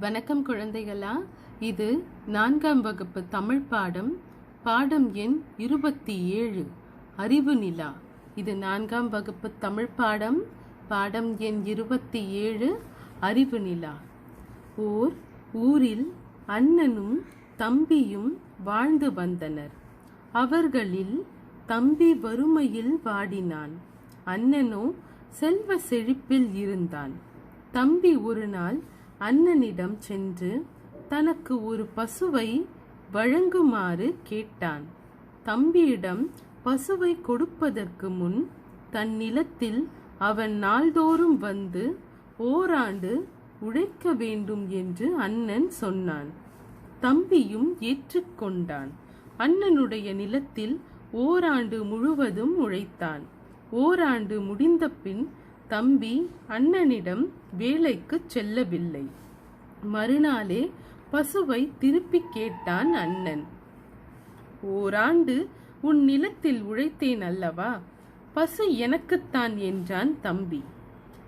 வணக்கம் குழந்தைகளா. இது நான்காம் வகுப்பு தமிழ் பாடம் பாடம் எண் இருபத்தி ஏழு அறிவு நிலா. இது நான்காம் வகுப்பு தமிழ் பாடம் பாடம் எண் இருபத்தி ஏழு அறிவு நிலா. ஓர் ஊரில் அண்ணனும் தம்பியும் வாழ்ந்து வந்தனர். அவர்களில் தம்பி வறுமையில் வாடினான். அண்ணனோ செல்வ செழிப்பில் இருந்தான். தம்பி ஒரு நாள் அண்ணனிடம் சென்று தனக்கு ஒரு பசுவை வழங்குமாறு கேட்டான். தம்பியிடம் பசுவை கொடுப்பதற்கு முன் தன் நிலத்தில் அவன் நாள்தோறும் வந்து ஓராண்டு உழைக்க வேண்டும் என்று அண்ணன் சொன்னான். தம்பியும் ஏற்றுக்கொண்டான். அண்ணனுடைய நிலத்தில் ஓராண்டு முழுவதும் உழைத்தான். ஓராண்டு முடிந்த பின் தம்பி அண்ணனிடம் வேலைக்கு செல்லவில்லை. மறுநாளே பசுவை திருப்பி கேட்டான் அண்ணன். ஓராண்டு உன் நிலத்தில் உழைத்தேன் அல்லவா? பசு எனக்குத்தான் என்றான் தம்பி.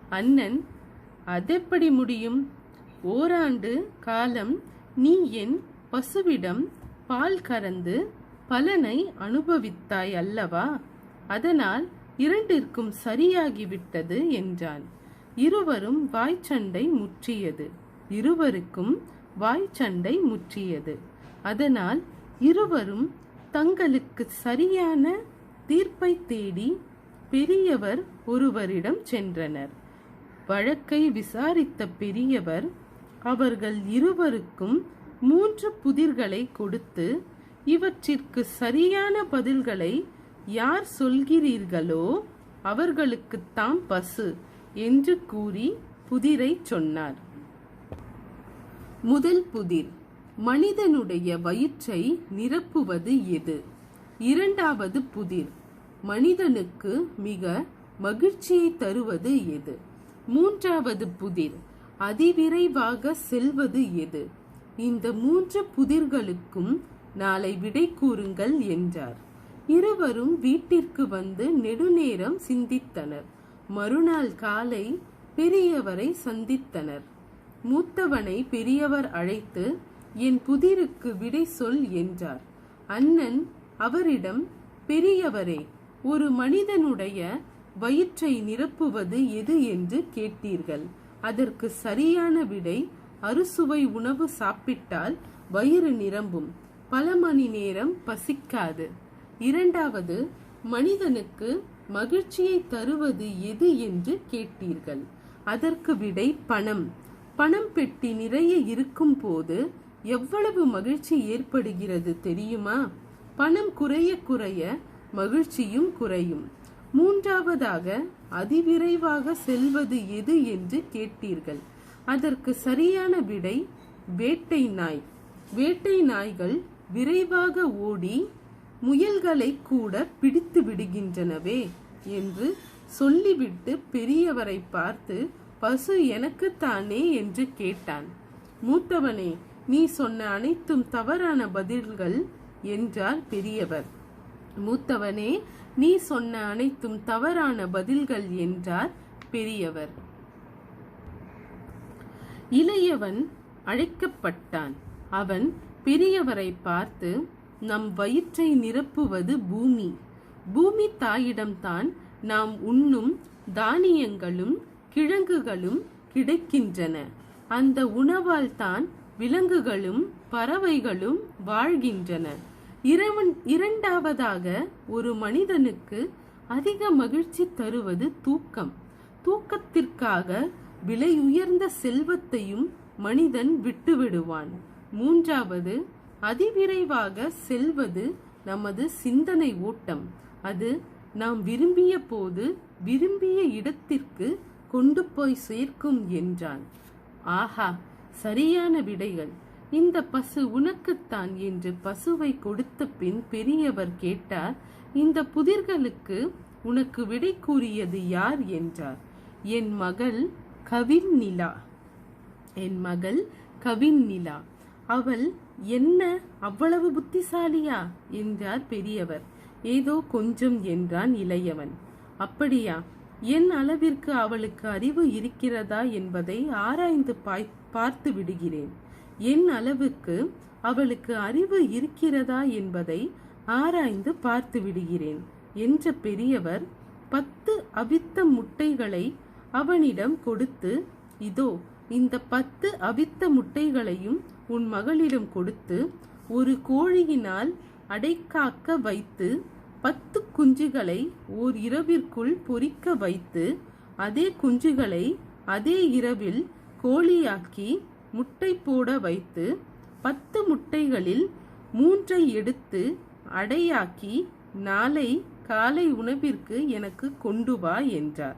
அண்ணன் அதெப்படி முடியும்? ஓராண்டு காலம் நீ என் பசுவிடம் பால் கறந்து பலனை அனுபவித்தாய் அல்லவா? அதனால் இரண்டிற்கும் சரியாகிவிட்டது என்றான். இருவரும் வாய்ச்சண்டை முற்றியது. இருவருக்கும் வாய்ச்சண்டை முற்றியது. அதனால் இருவரும் தங்களுக்கு சரியான தீர்ப்பை தேடி பெரியவர் ஒருவரிடம் சென்றனர். வழக்கை விசாரித்த பெரியவர் அவர்கள் இருவருக்கும் மூன்று புதிர்களை கொடுத்து இவற்றிற்கு சரியான பதில்களை யார் சொல்கிறீர்களோ அவர்களுக்குத்தாம் பசு என்று கூறி புதிரை சொன்னார். முதல் புதிர் மனிதனுடைய வயிற்றை நிரப்புவது எது? இரண்டாவது புதிர் மனிதனுக்கு மிக மகிழ்ச்சியை தருவது எது? மூன்றாவது புதிர் அதிவிரைவாக செல்வது எது? இந்த மூன்று புதிர்களுக்கும் நாளை விடை கூறுங்கள் என்றார். இருவரும் வீட்டிற்கு வந்து நெடுநேரம் சிந்தித்தனர். மறுநாள் காலை பெரியவரை சந்தித்தனர். மூத்தவனை பெரியவர் அழைத்து என் புதிருக்கு விடை சொல் என்றார். அண்ணன் அவரிடம் பெரியவரே ஒரு மனிதனுடைய வயிற்றை நிரப்புவது எது என்று கேட்டீர்கள். அதற்கு சரியான விடை அறுசுவை உணவு சாப்பிட்டால் வயிறு நிரம்பும். பல மணி நேரம் பசிக்காது. இரண்டாவது மனிதனுக்கு மகிழ்ச்சியை தருவது எது என்று கேட்டீர்கள். அதற்கு விடை பணம். பணம் பெட்டி நிறைய இருக்கும் போது எவ்வளவு மகிழ்ச்சி ஏற்படுகிறது தெரியுமா? பணம் குறைய குறைய மகிழ்ச்சியும் குறையும். மூன்றாவதாக அதிவிரைவாக செல்வது எது என்று கேட்டீர்கள். அதற்கு சரியான விடை வேட்டை நாய். வேட்டை நாய்கள் விரைவாக ஓடி முயல்களை கூட பிடித்து விடுகின்றனவே என்று சொல்லிவிட்டு பெரியவரை பார்த்து பசு எனக்குத்தானே என்று கேட்டான். மூத்தவனே நீ சொன்ன அனைத்தும் தவறான பதில்கள் என்றார் பெரியவர். மூத்தவனே நீ சொன்ன அனைத்தும் தவறான பதில்கள் என்றார் பெரியவர். இளையவன் அழைக்கப்பட்டான். அவன் பெரியவரை பார்த்து நம் வயிற்றை நிரப்புவது பூமி. பூமி தாயிடம்தான் நாம் உண்ணும் தானியங்களும் கிழங்குகளும் கிடைக்கின்றன. அந்த உணவால் தான் விலங்குகளும் பறவைகளும் வாழ்கின்றன. இரவன் இரண்டாவதாக ஒரு மனிதனுக்கு அதிக மகிழ்ச்சி தருவது தூக்கம். தூக்கத்திற்காக விலை உயர்ந்த செல்வத்தையும் மனிதன் விட்டுவிடுவான். மூன்றாவது அதிவிரைவாக செல்வது நமது சிந்தனை ஓட்டம். அது நாம் விரும்பிய போது விரும்பிய இடத்திற்கு கொண்டு போய் சேர்க்கும் என்றான். ஆஹா சரியான விடைகள். இந்த பசு உனக்குத்தான் என்று பசுவை கொடுத்த பின் பெரியவர் கேட்டார். இந்த புதிர்களுக்கு உனக்கு விடை கூறியது யார் என்றார். என் மகள் கவின் நிலா என் மகள் கவின் நிலா அவள் என்ன அவ்வளவு புத்திசாலியா? என்றார் பெரியவர். ஏதோ கொஞ்சம் என்றான் இளையவன். அப்படியா? என் அளவிற்கு அவளுக்கு அறிவு இருக்கிறதா என்பதை ஆராய்ந்து பாய்- பார்த்து விடுகிறேன். என் அளவுக்கு அவளுக்கு அறிவு இருக்கிறதா என்பதை ஆராய்ந்து பார்த்து விடுகிறேன் என்ற பெரியவர் பத்து அவித்த முட்டைகளை அவனிடம் கொடுத்து இதோ இந்த பத்து அவித்த முட்டைகளையும் உன் மகளிடம் கொடுத்து ஒரு கோழியினால் அடைக்காக்க வைத்து பத்து குஞ்சுகளை ஓர் இரவிற்குள் பொறிக்க வைத்து அதே குஞ்சுகளை அதே இரவில் கோழியாக்கி முட்டை போட வைத்து பத்து முட்டைகளில் மூன்றை எடுத்து அடையாக்கி நாளை காலை உணவிற்கு எனக்கு கொண்டு வா என்றார்.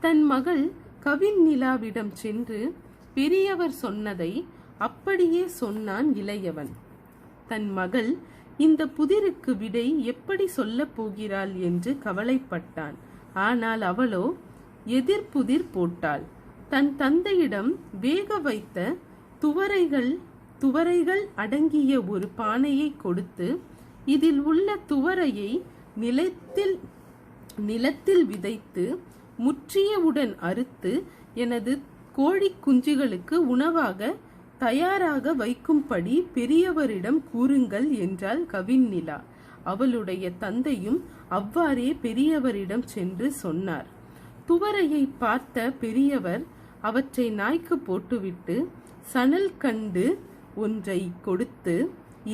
தன் மகள் கவின் நிலாவிடம் சென்று பெரியவர் சொன்னதை அப்படியே சொன்னான் இளையவன். தன் மகள் இந்த புதிருக்கு விடை எப்படி சொல்லப் போகிறாள் என்று கவலைப்பட்டான். ஆனால் அவளோ எதிர்புதிர் போட்டாள். தன் தந்தையிடம் வேக வைத்த துவரைகள் துவரைகள் அடங்கிய ஒரு பானையை கொடுத்து இதில் உள்ள துவரையை நிலத்தில் நிலத்தில் விதைத்து முற்றியவுடன் அறுத்து எனது கோழி குஞ்சுகளுக்கு உணவாக தயாராக வைக்கும்படி பெரியவரிடம் கூறுங்கள் என்றாள் கவின்நிலா அவளுடைய தந்தையும் அவ்வாறே பெரியவரிடம் சென்று சொன்னார். துவரையை பார்த்த பெரியவர் அவற்றை நாய்க்கு போட்டுவிட்டு சணல் கண்டு ஒன்றை கொடுத்து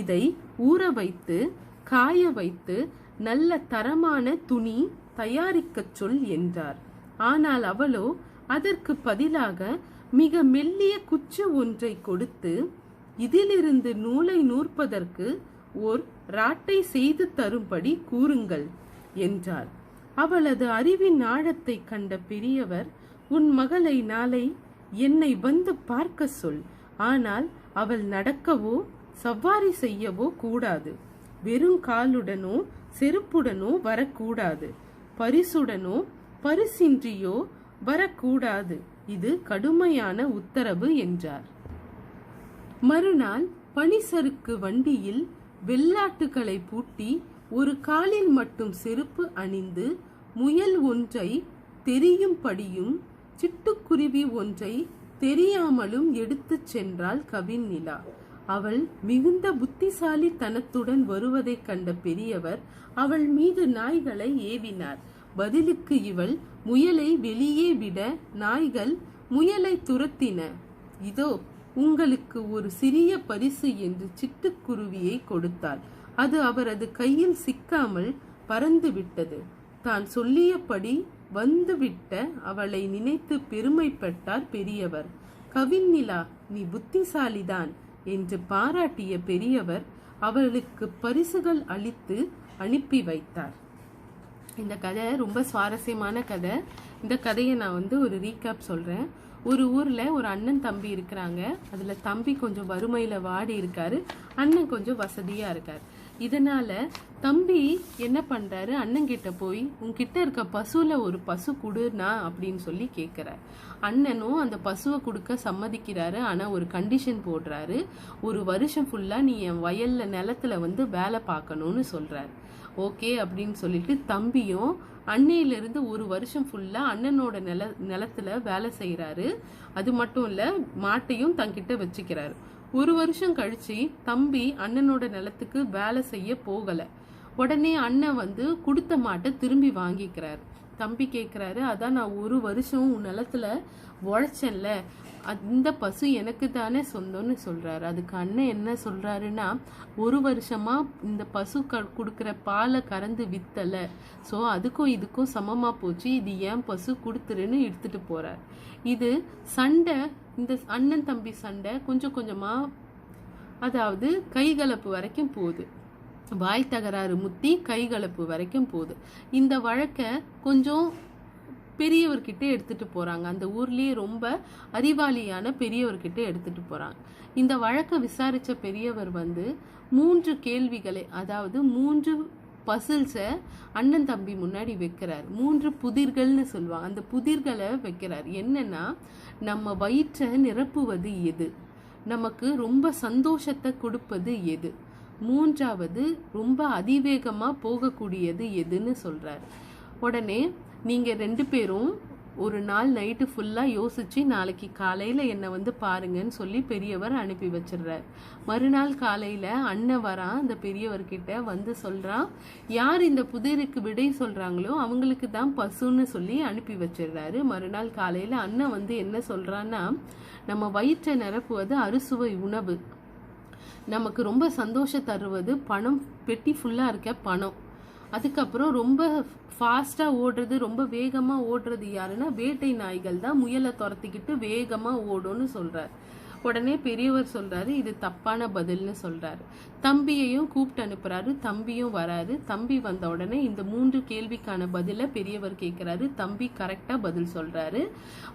இதை ஊற வைத்து காய வைத்து நல்ல தரமான துணி தயாரிக்கச் சொல் என்றார். ஆனால் அவளோ அதற்கு பதிலாக மிக மெல்லிய குச்சு ஒன்றை கொடுத்து இதிலிருந்து நூலை நூற்பதற்கு ஓர் ராட்டை செய்து தரும்படி கூறுங்கள் என்றார் அவளது அறிவின் ஆழத்தை கண்ட பெரியவர் உன் மகளை நாளை என்னை வந்து பார்க்க சொல். ஆனால் அவள் நடக்கவோ சவாரி செய்யவோ கூடாது. வெறும் காலுடனோ செருப்புடனோ வரக்கூடாது. பரிசுடனோ பரிசின்றியோ வரக்கூடாது. இது கடுமையான உத்தரவு என்றார். மறுநாள் பனிசறுக்கு வண்டியில் வெள்ளாட்டுகளை பூட்டி ஒரு காலில் மட்டும் செருப்பு அணிந்து முயல் ஒன்றை தெரியும்படியும் சிட்டுக்குருவி ஒன்றை தெரியாமலும் எடுத்துச் சென்றாள் கவின் நிலா. அவள் மிகுந்த புத்திசாலித்தனத்துடன் வருவதைக் கண்ட பெரியவர் அவள் மீது நாய்களை ஏவினார். பதிலுக்கு இவள் முயலை வெளியே விட நாய்கள் முயலை துரத்தின. இதோ உங்களுக்கு ஒரு சிறிய பரிசு என்று சிட்டுக்குருவியை கொடுத்தாள். அது அவரது கையில் சிக்காமல் பறந்து விட்டது தான் சொல்லியபடி வந்துவிட்ட அவளை நினைத்து பெருமைப்பட்டார் பெரியவர். கவின்னிலா நீ புத்திசாலிதான் என்று பாராட்டிய பெரியவர் அவளுக்கு பரிசுகள் அளித்து அனுப்பி வைத்தார். இந்த கதை ரொம்ப சுவாரஸ்யமான கதை. இந்த கதையை நான் வந்து ஒரு ரீகேப் சொல்கிறேன் ஒரு ஊரில் ஒரு அண்ணன் தம்பி இருக்கிறாங்க. அதில் தம்பி கொஞ்சம் வறுமையில் வாடி இருக்காரு. அண்ணன் கொஞ்சம் வசதியாக இருக்கார். இதனால் தம்பி என்ன பண்ணுறாரு அண்ணங்கிட்ட போய் உங்ககிட்ட இருக்க பசுவில் ஒரு பசு கொடுனா? அப்படின்னு சொல்லி கேட்குறாரு அண்ணனும் அந்த பசுவை கொடுக்க சம்மதிக்கிறாரு. ஆனால் ஒரு கண்டிஷன் போடுறாரு. ஒரு வருஷம் ஃபுல்லாக நீ என் வயலில் நிலத்துல வந்து வேலை பார்க்கணும்னு சொல்கிறாரு ஓகே அப்படின்னு சொல்லிட்டு தம்பியும் அன்னையிலிருந்து ஒரு வருஷம் ஃபுல்லாக அண்ணனோட நில நிலத்துல வேலை செய்கிறாரு அது மட்டும் இல்லை மாட்டையும் தங்கிட்ட வச்சுக்கிறாரு. ஒரு வருஷம் கழித்து தம்பி அண்ணனோட நிலத்துக்கு வேலை செய்ய போகலை. உடனே அண்ணன் வந்து கொடுத்த மாட்டை திரும்பி வாங்கிக்கிறார். தம்பி கேட்குறாரு அதான் நான் ஒரு வருஷம் உன் நிலத்துல உழைச்சேன்ல. அந்த பசு எனக்கு தானே சொந்தம்னு சொல்கிறாரு அதுக்கு அண்ணன் என்ன சொல்கிறாருன்னா ஒரு வருஷமாக இந்த பசு க கொடுக்குற பாலை கறந்து விற்றலை ஸோ அதுக்கும் இதுக்கும் சமமாக போச்சு. இது ஏன் பசு கொடுத்துருன்னு எடுத்துட்டு போகிறார் இது சண்டை இந்த அண்ணன் தம்பி சண்டை கொஞ்சம் கொஞ்சமாக அதாவது கைகலப்பு வரைக்கும் போகுது. வாய் தகராறு முத்தி கைகலப்பு வரைக்கும் போகுது. இந்த வழக்கை கொஞ்சம் பெரியவர்கிட்ட எடுத்துட்டு போறாங்க. அந்த ஊர்லயே ரொம்ப அறிவாளியான பெரியவர்கிட்ட எடுத்துட்டு போறாங்க. இந்த வழக்கை விசாரிச்ச பெரியவர் வந்து மூன்று கேள்விகளை அதாவது மூன்று பசில்ஸை அண்ணன் தம்பி முன்னாடி வைக்கிறார். மூன்று புதிர்கள்னு சொல்லுவாங்க. அந்த புதிர்களை வைக்கிறார். என்னன்னா நம்ம வயிற்றை நிரப்புவது எது? நமக்கு ரொம்ப சந்தோஷத்தை கொடுப்பது எது? மூன்றாவது ரொம்ப அதிவேகமாக போகக்கூடியது எதுன்னு சொல்கிறார் உடனே நீங்கள் ரெண்டு பேரும் ஒரு நாள் நைட்டு ஃபுல்லாக யோசித்து நாளைக்கு காலையில் என்னை வந்து பாருங்கன்னு சொல்லி பெரியவர் அனுப்பி வச்சிடுறார். மறுநாள் காலையில் அண்ணன் வரான் அந்த பெரியவர்கிட்ட வந்து சொல்கிறான் யார் இந்த புதிருக்கு விடை சொல்கிறாங்களோ அவங்களுக்கு தான் பசுன்னு சொல்லி அனுப்பி வச்சிடுறாரு. மறுநாள் காலையில் அண்ணன் வந்து என்ன சொல்கிறான்னா நம்ம வயிற்றை நிரப்புவது அறுசுவை உணவு. நமக்கு ரொம்ப சந்தோஷம் தருவது பணம். பெட்டி ஃபுல்லாக இருக்க பணம். அதுக்கப்புறம் ரொம்ப ஃபாஸ்ட்டாக ஓடுறது ரொம்ப வேகமாக ஓடுறது யாருன்னா வேட்டை நாய்கள் தான் முயலை துரத்திக்கிட்டு வேகமாக ஓடும்னு சொல்கிறார் உடனே பெரியவர் சொல்கிறாரு இது தப்பான பதில்னு சொல்கிறாரு தம்பியையும் கூப்பிட்டு அனுப்புறாரு. தம்பியும் வராரு தம்பி வந்த உடனே இந்த மூன்று கேள்விக்கான பதில பெரியவர் கேட்கிறாரு. தம்பி கரெக்டா பதில் சொல்றாரு.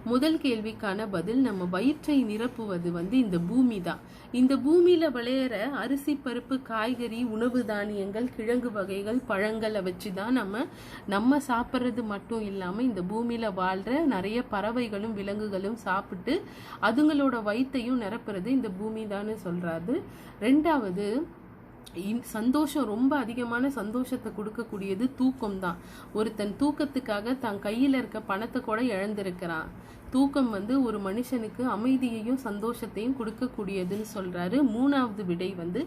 முதல் கேள்விக்கான பதில் நம்ம வயிற்றை நிரப்புவது வந்து இந்த பூமி தான். இந்த பூமியில விளையிற அரிசி பருப்பு காய்கறி உணவு தானியங்கள் கிழங்கு வகைகள் பழங்களை வச்சு தான் நம்ம நம்ம சாப்பிட்றது மட்டும் இல்லாம இந்த பூமியில வாழ்ற நிறைய பறவைகளும் விலங்குகளும் சாப்பிட்டு அதுங்களோட வயிற்றையும் நிரப்புறது இந்த பூமி தான் சொல்றாரு. ரெண்டாவது சந்தோஷம் ரொம்ப அதிகமான சந்தோஷத்தை கொடுக்கக்கூடியது தூக்கம் தான் ஒருத்தன் தூக்கத்துக்காக தன் கையில் இருக்க பணத்தை கூட இழந்திருக்கிறான். தூக்கம் வந்து ஒரு மனுஷனுக்கு அமைதியையும் சந்தோஷத்தையும் கொடுக்கக்கூடியதுன்னு சொல்கிறாரு மூணாவது விடை வந்து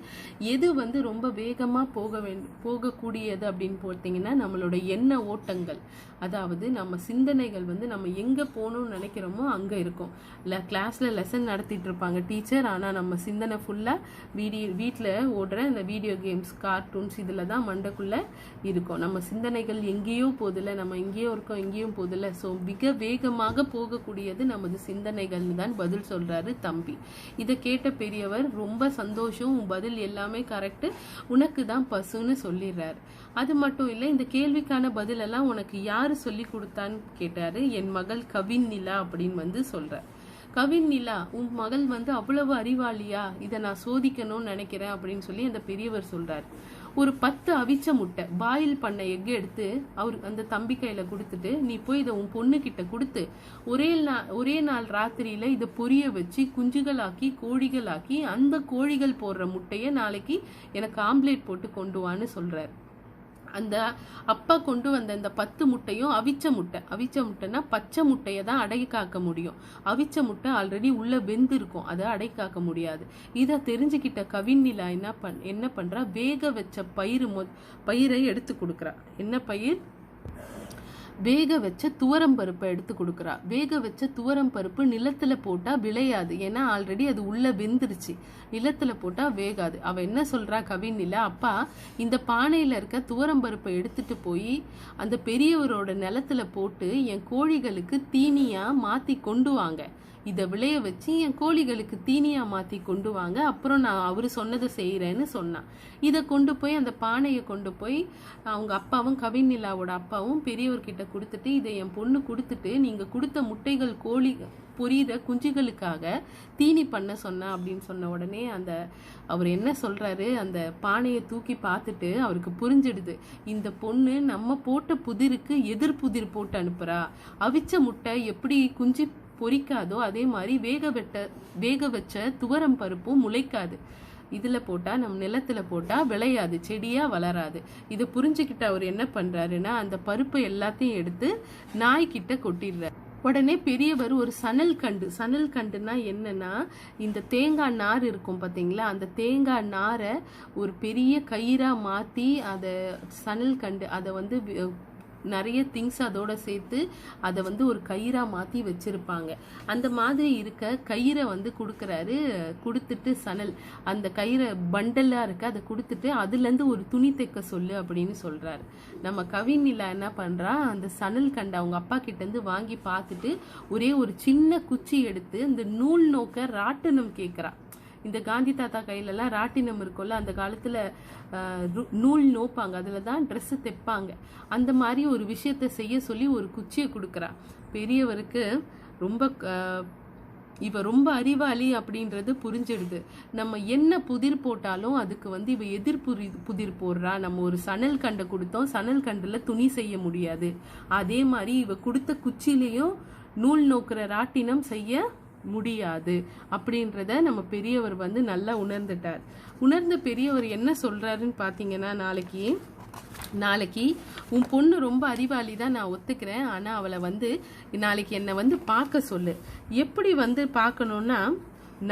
எது வந்து ரொம்ப வேகமாக போக வேண்டும் போகக்கூடியது அப்படின்னு பார்த்தீங்கன்னா நம்மளோட எண்ண ஓட்டங்கள். அதாவது நம்ம சிந்தனைகள் வந்து நம்ம எங்கே போகணும்னு நினைக்கிறோமோ அங்கே இருக்கும். இல்லை கிளாஸில் லெசன் நடத்திட்டு இருப்பாங்க டீச்சர் ஆனால் நம்ம சிந்தனை ஃபுல்லாக வீடியோ வீட்டில் ஓடுற இந்த வீடியோ கேம்ஸ் கார்ட்டூன்ஸ் இதில் தான் மண்டக்குள்ளே இருக்கும். நம்ம சிந்தனைகள் எங்கேயோ போதில்லை நம்ம எங்கேயோ இருக்கோம் எங்கேயும் போதில்லை ஸோ மிக வேகமாக கூடியது நமது சிந்தனைகள்னு தான் பதில் சொல்றாரு தம்பி. இதை கேட்ட பெரியவர் ரொம்ப சந்தோஷம் உன் பதில் எல்லாமே கரெக்ட் உனக்கு தான் பசுன்னு சொல்லிடுறாரு. அது மட்டும் இல்லை இந்த கேள்விக்கான பதிலெல்லாம் உனக்கு யாரு சொல்லி கொடுத்தான்னு கேட்டாரு. என் மகள் கவின் நிலா அப்படின்னு வந்து சொல்றார். கவின் நிலா உன் மகள் வந்து அவ்வளவு அறிவாளியா? இதை நான் சோதிக்கணும்னு நினைக்கிறேன் அப்படின்னு சொல்லி அந்த பெரியவர் சொல்றார். ஒரு பத்து அவிச்ச முட்டை பாயில் பண்ண எக் எடுத்து அவர் அந்த தம்பி கையில கொடுத்துட்டு நீ போய் இதை உன் பொண்ணு கிட்ட கொடுத்து ஒரே நாள் ஒரே நாள் ராத்திரியில இதை பொரிய வச்சு குஞ்சுகளாக்கி கோழிகளாக்கி அந்த கோழிகள் போடுற முட்டையை நாளைக்கு எனக்கு ஆம்லேட் போட்டு கொண்டு வான்னு சொல்றாரு. அந்த அப்பா கொண்டு வந்த இந்த பத்து முட்டையும் அவிச்ச முட்டை. அவிச்ச முட்டைன்னா பச்சை முட்டையை தான் அடை காக்க முடியும். அவிச்ச முட்டை ஆல்ரெடி உள்ள வெந்து இருக்கும் அதை அடை காக்க முடியாது. இதை தெரிஞ்சுக்கிட்ட கவின்னிலா என்ன பண் என்ன பண்றா? வேக வச்ச பயிர் மொ பயிரை எடுத்து கொடுக்குறா. என்ன பயிர்? வேக வச்ச துவரம் பருப்பை எடுத்து கொடுக்குறா. வேக வச்ச துவரம் பருப்பு நிலத்தில் போட்டால் விளையாது. ஏன்னா ஆல்ரெடி அது உள்ளே வெந்துருச்சு. நிலத்தில் போட்டால் வேகாது. அவள் என்ன சொல்றா கவினில அப்பா இந்த பானையில் இருக்க துவரம் பருப்பை எடுத்துகிட்டு போய் அந்த பெரியவரோட நிலத்துல போட்டு என் கோழிகளுக்கு தீனியாக மாற்றி கொண்டு வாங்க. இதை விளைய வச்சு என் கோழிகளுக்கு தீனியா மாத்தி கொண்டு வாங்க. அப்புறம் நான் அவர் சொன்னதை செய்கிறேன்னு சொன்னான். இதை கொண்டு போய் அந்த பானையை கொண்டு போய் அவங்க அப்பாவும் கவிநிலாவோட அப்பாவும் பெரியவர்கிட்ட கொடுத்துட்டு இதை என் பொண்ணு கொடுத்துட்டு நீங்க கொடுத்த முட்டைகள் கோழி பொரியிற குஞ்சுகளுக்காக தீனி பண்ண சொன்னேன் அப்படின்னு சொன்ன உடனே அந்த அவர் என்ன சொல்றாரு? அந்த பானையை தூக்கி பார்த்துட்டு அவருக்கு புரிஞ்சிடுது. இந்த பொண்ணு நம்ம போட்ட புதிருக்கு எதிர் புதிர் போட்டு அனுப்புறா. அவிச்ச முட்டை எப்படி குஞ்சு பொரிக்காதோ அதே மாதிரி வேக வெட்ட வேக வச்ச துவரம் பருப்பும் முளைக்காது. இதில் போட்டால் நம்ம நிலத்தில் போட்டால் விளையாது செடியாக வளராது. இதை புரிஞ்சுக்கிட்டு அவர் என்ன பண்ணுறாருன்னா அந்த பருப்பை எல்லாத்தையும் எடுத்து நாய்கிட்ட கொட்டிடுறார். உடனே பெரியவர் ஒரு சணல் கண்டு சணல் கண்டுனா என்னன்னா இந்த தேங்காய் நார் இருக்கும் பார்த்தீங்களா அந்த தேங்காய் நாரை ஒரு பெரிய கயிறாக மாற்றி அதை சணல் கண்டு அதை வந்து நிறைய திங்ஸ் அதோட சேர்த்து அதை வந்து ஒரு கயிறாக மாற்றி வச்சுருப்பாங்க. அந்த மாதிரி இருக்க கயிறை வந்து கொடுக்குறாரு கொடுத்துட்டு சணல். அந்த கயிறை பண்டலாக இருக்க அதை கொடுத்துட்டு அதுலேருந்து ஒரு துணி தைக்க சொல்லு அப்படின்னு சொல்கிறாரு நம்ம கவிநிலா என்ன பண்ணுறா அந்த சணல் கண்ட அவங்க அப்பா கிட்டேருந்து வாங்கி பார்த்துட்டு ஒரே ஒரு சின்ன குச்சி எடுத்து இந்த நூல் நோக்க ராட்டினம் கேட்குறா. இந்த காந்தி தாத்தா கையிலலாம் ராட்டினம் இருக்கும்ல அந்த காலத்தில் நூல் நோப்பாங்க. அதில் தான் ட்ரெஸ்ஸு தைப்பாங்க. அந்த மாதிரி ஒரு விஷயத்த செய்ய சொல்லி ஒரு குச்சியை கொடுக்குறா. பெரியவருக்கு ரொம்ப இவ ரொம்ப அறிவாளி அப்படின்றது புரிஞ்சிடுது. நம்ம என்ன புதிர் போட்டாலும் அதுக்கு வந்து இவ எதிர் புரி புதிர் போடுறா. நம்ம ஒரு சணல் கண்டை கொடுத்தோம் சணல் கண்டில் துணி செய்ய முடியாது. அதே மாதிரி இவ கொடுத்த குச்சிலையும் நூல் நோக்கிற ராட்டினம் செய்ய முடியாது. அப்படின்றத நம்ம பெரியவர் வந்து நல்லா உணர்ந்துட்டார். உணர்ந்த பெரியவர் என்ன சொல்றாருன்னு பார்த்தீங்கன்னா நாளைக்கு நாளைக்கு உன் பொண்ணு ரொம்ப அறிவாளி தான் நான் ஒத்துக்கிறேன். ஆனால் அவளை வந்து நாளைக்கு என்னை வந்து பார்க்க சொல்லு. எப்படி வந்து பார்க்கணுன்னா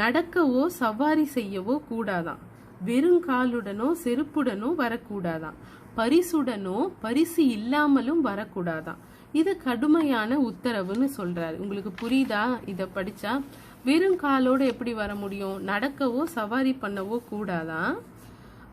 நடக்கவோ சவாரி செய்யவோ கூடாதாம் வெறும் காலுடனோ செருப்புடனோ வரக்கூடாதாம் பரிசுடனோ பரிசு இல்லாமலும் வரக்கூடாதாம் இது கடுமையான உத்தரவுன்னு சொல்றாரு. உங்களுக்கு புரியுதா? இதை படிச்சா வெறும் காலோடு எப்படி வர முடியும்? நடக்கவோ சவாரி பண்ணவோ கூடாதான்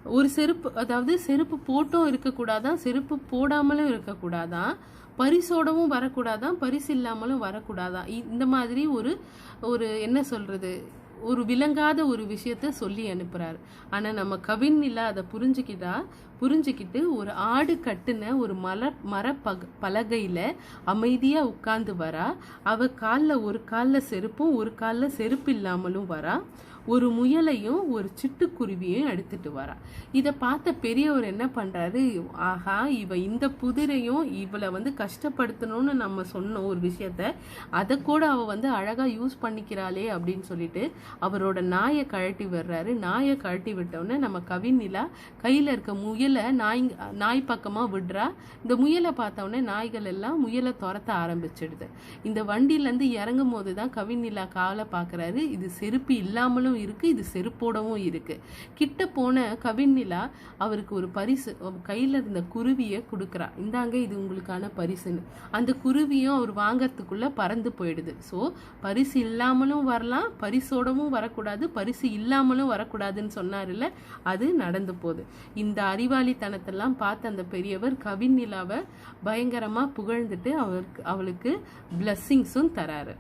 ஒரு செருப்பு அதாவது செருப்பு போட்டும் இருக்கக்கூடாதான் செருப்பு போடாமலும் இருக்கக்கூடாதான் பரிசோடவும் வரக்கூடாதான் பரிசு இல்லாமலும் வரக்கூடாதான் இந்த மாதிரி ஒரு ஒரு என்ன சொல்றது? ஒரு விளங்காத ஒரு விஷயத்த சொல்லி அனுப்புறாரு. ஆனால் நம்ம கவின் இல்லை அதை புரிஞ்சுக்கிட்டா புரிஞ்சுக்கிட்டு ஒரு ஆடு கட்டுன ஒரு மல மர பக பலகையில் அமைதியாக உட்கார்ந்து வரா. அவ காலில் ஒரு காலில் செருப்பும் ஒரு காலில் செருப்பு இல்லாமலும் வரா. ஒரு முயலையும் ஒரு சிட்டுக்குருவியையும் எடுத்துட்டு வரா. இதை பார்த்த பெரியவர் என்ன பண்றாரு? ஆஹா இவ இந்த புதிரையும் இவளை வந்து கஷ்டப்படுத்தணும்னு நம்ம சொன்ன ஒரு விஷயத்த அதை கூட அவ வந்து அழகா யூஸ் பண்ணிக்கிறாளே அப்படின்னு சொல்லிட்டு அவரோட நாயை கழட்டி விடுறாரு. நாயை கழட்டி விட்டோன்னே நம்ம கவிநிலா கையில இருக்க முயலை நாய் நாய் பக்கமா விடுறா. இந்த முயலை பார்த்தோன்னே நாய்கள் எல்லாம் முயலை துரத்த ஆரம்பிச்சிடுது. இந்த வண்டியில இருந்து இறங்கும் போது தான் கவிநிலா காலை பார்க்கறாரு. இது செருப்பு இல்லாமலும் இருக்கு இது செருப்போடவும் இருக்குது கிட்ட போன கவின்நிலா அவருக்கு ஒரு பரிசு கையில் இருந்த குருவியை கொடுக்குறா. இந்தாங்க இது உங்களுக்கான பரிசுன்னு. அந்த குருவியும் அவர் வாங்கறதுக்குள்ள பறந்து போயிடுது. ஸோ பரிசு இல்லாமலும் வரலாம் பரிசோடவும் வரக்கூடாது பரிசு இல்லாமலும் வரக்கூடாதுன்னு சொன்னார்ல அது நடந்து போகுது. இந்த அறிவாளித்தனத்தெல்லாம் பார்த்த அந்த பெரியவர் கவின் நிலாவை பயங்கரமாக புகழ்ந்துட்டு அவருக்கு அவளுக்கு பிளஸ்ஸிங்ஸும் தராரு.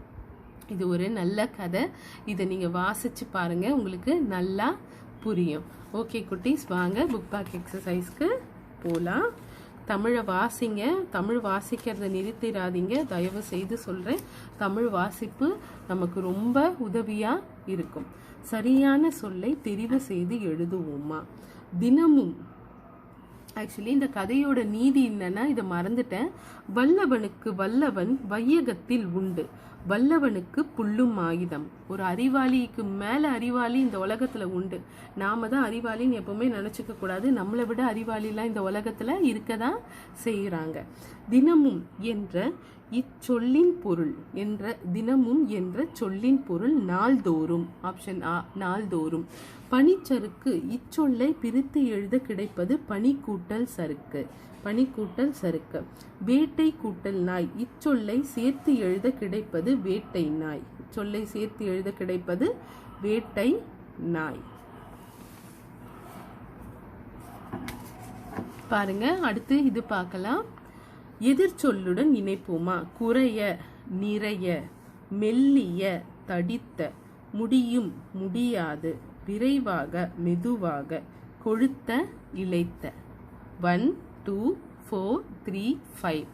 இது ஒரு நல்ல கதை. இதை நீங்கள் வாசித்து பாருங்கள் உங்களுக்கு நல்லா புரியும். ஓகே குட்டீஸ் வாங்க புக் பேக் எக்ஸசைஸ்க்கு போகலாம் தமிழை வாசிங்க. தமிழ் வாசிக்கிறத நிறுத்திடாதீங்க. தயவு செய்து சொல்கிறேன் தமிழ் வாசிப்பு நமக்கு ரொம்ப உதவியாக இருக்கும். சரியான சொல்லை தெரிவு செய்து எழுதுவோமா? தினமும் ஆக்சுவலி இந்த கதையோட நீதி என்னன்னா இதை மறந்துட்டேன். வல்லவனுக்கு வல்லவன் வையகத்தில் உண்டு. வல்லவனுக்கு புல்லும் ஆயுதம். ஒரு அறிவாளிக்கு மேல அறிவாளி இந்த உலகத்துல உண்டு. நாம தான் அறிவாளின்னு எப்பவுமே நினைச்சுக்க கூடாது. நம்மளை விட அறிவாளிலாம் இந்த உலகத்துல இருக்கதான் செய்யறாங்க தினமும் என்ற இச்சொல்லின் பொருள் என்ற தினமும் என்ற சொல்லின் பொருள் நாள்தோறும். ஆப்ஷன் ஆ நாள்தோறும். பனிச்சறுக்கு இச்சொல்லை பிரித்து எழுத கிடைப்பது பனிக்கூட்டல் சறுக்கு. பனிக்கூட்டல் சறுக்கு. வேட்டை கூட்டல் நாய் இச்சொல்லை சேர்த்து எழுத கிடைப்பது வேட்டை நாய். சொல்லை சேர்த்து எழுத கிடைப்பது வேட்டை நாய். பாருங்க அடுத்து இது பார்க்கலாம். எதிர்ச்சொல்லுடன் இணைப்போமா? குறைய நிறைய மெல்லிய தடித்த முடியும் முடியாது விரைவாக மெதுவாக கொழுத்த இழைத்த. One two four three five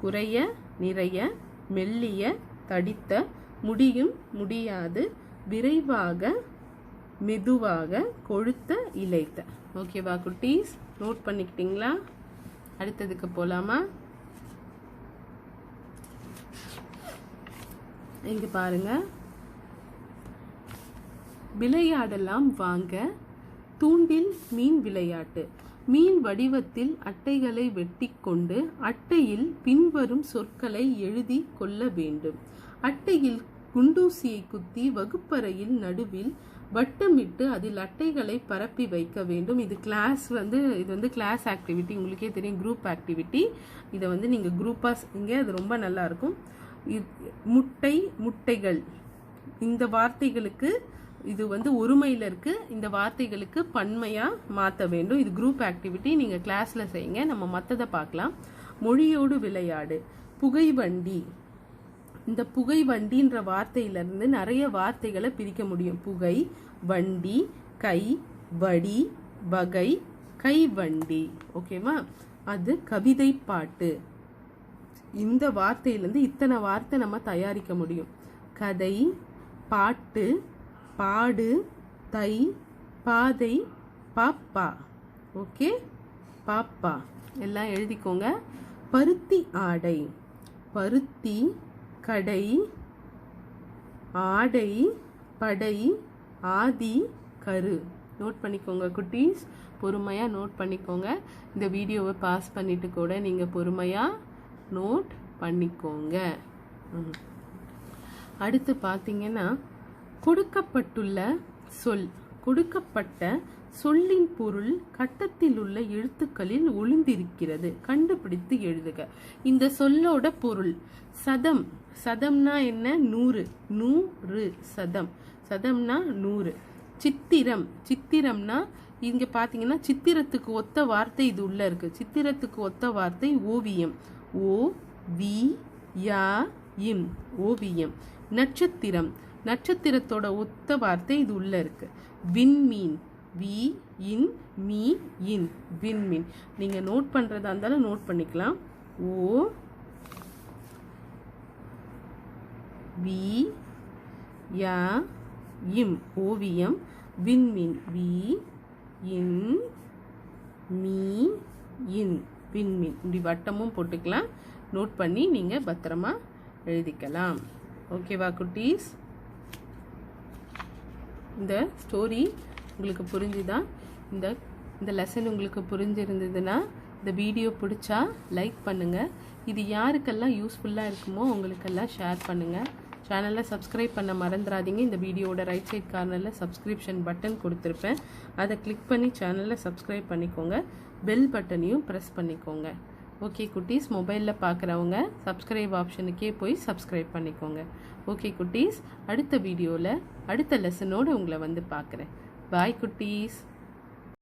குறைய நிறைய மெல்லிய தடித்த முடியும் முடியாது விரைவாக மெதுவாக கொழுத்த இழைத்த. ஓகேவா குட்டீஸ்? நோட் பண்ணிக்கிட்டீங்களா? அடுத்ததுக்கு போகலாமா இங்க பாருங்க. விளையாடலாம் வாங்க. தூண்டில் மீன் விளையாட்டு. மீன் வடிவத்தில் அட்டைகளை வெட்டி கொண்டு அட்டையில் பின்வரும் சொற்களை எழுதி கொள்ள வேண்டும். அட்டையில் குண்டூசியை குத்தி வகுப்பறையில் நடுவில் வட்டமிட்டு அதில் அட்டைகளை பரப்பி வைக்க வேண்டும். இது கிளாஸ் வந்து இது வந்து கிளாஸ் ஆக்டிவிட்டி உங்களுக்கே தெரியும் குரூப் ஆக்டிவிட்டி இதை வந்து நீங்கள் குரூப்பாக செய்யுங்க அது ரொம்ப நல்லா இருக்கும். முட்டை முட்டைகள். இந்த வார்த்தைகளுக்கு இது வந்து ஒருமையில் இருக்கு. இந்த வார்த்தைகளுக்கு பன்மையாக மாற்ற வேண்டும். இது குரூப் ஆக்டிவிட்டி நீங்கள் கிளாஸில் செய்யுங்க. நம்ம மற்றதை பார்க்கலாம். மொழியோடு விளையாடு. புகை வண்டி இந்த புகை வண்டின்ற வார்த்தையிலிருந்து நிறைய வார்த்தைகளை பிரிக்க முடியும். புகை வண்டி கை வடி வகை கைவண்டி. ஓகேவா அது கவிதை பாட்டு. இந்த வார்த்தையிலேருந்து இத்தனை வார்த்தை நம்ம தயாரிக்க முடியும். கதை பாட்டு பாடு தை பாதை பாப்பா. ஓகே? பாப்பா. எல்லாம் எழுதிக்கோங்க. பருத்தி ஆடை. பருத்தி கடை ஆடை படை ஆதி கரு. நோட் பண்ணிக்கோங்க குட்டீஸ். பொறுமையாக நோட் பண்ணிக்கோங்க. இந்த வீடியோவை பாஸ் பண்ணிவிட்டு கூட நீங்கள் பொறுமையாக நோட் பண்ணிக்கோங்க. அடுத்து பார்த்தீங்கன்னா கொடுக்கப்பட்டுள்ள சொல் கொடுக்கப்பட்ட சொல்லின் பொருள் கட்டத்தில் உள்ள எழுத்துக்களில் ஒளிந்திருக்கிறது. கண்டுபிடித்து எழுதுக. இந்த சொல்லோட பொருள் சதம். சதம்னா என்ன? நூறு. நூறு சதம். சதம்னா நூறு. சித்திரம். சித்திரம்னா இங்க பாத்தீங்கன்னா சித்திரத்துக்கு ஒத்த வார்த்தை இது உள்ள இருக்கு. சித்திரத்துக்கு ஒத்த வார்த்தை ஓவியம். ஓ வி யா இம் ஓவியம். நட்சத்திரம். நட்சத்திரத்தோட ஒத்த வார்த்தை இது உள்ள இருக்கு. விண்மீன். வி இன் மீ இன். விண்மீன். நீங்க நோட் பண்றதா இருந்தாலும் நோட் பண்ணிக்கலாம். ஓ வி யா இம். ஓவியம். விண்மீன். வி இன் மீ இன். விண்மீன் இப்படி வட்டமும் போட்டுக்கலாம். நோட் பண்ணி நீங்கள் பத்திரமா எழுதிக்கலாம். ஓகேவா குட்டீஸ்? இந்த ஸ்டோரி உங்களுக்கு புரிஞ்சுதா? இந்த இந்த லெசன் உங்களுக்கு புரிஞ்சிருந்ததுன்னா இந்த வீடியோ பிடிச்சா லைக் பண்ணுங்கள் இது யாருக்கெல்லாம் யூஸ்ஃபுல்லாக இருக்குமோ அவங்களுக்கெல்லாம் ஷேர் பண்ணுங்கள் சேனலை சப்ஸ்கிரைப் பண்ண மறந்துடாதீங்க. இந்த வீடியோவோட ரைட் சைட் கார்னரில் சப்ஸ்கிரிப்ஷன் பட்டன் கொடுத்துருப்பேன். அதை கிளிக் பண்ணி சேனலை சப்ஸ்கிரைப் பண்ணிக்கோங்க. பெல் பட்டனையும் ப்ரெஸ் பண்ணிக்கோங்க. ஓகே குட்டீஸ் மொபைலில் பார்க்குறவங்க சப்ஸ்கிரைப் ஆப்ஷனுக்கே போய் சப்ஸ்கிரைப் பண்ணிக்கோங்க. ஓகே குட்டீஸ் அடுத்த வீடியோவில் அடுத்த லெசனோடு உங்களை வந்து பார்க்குறேன் பாய் குட்டீஸ்.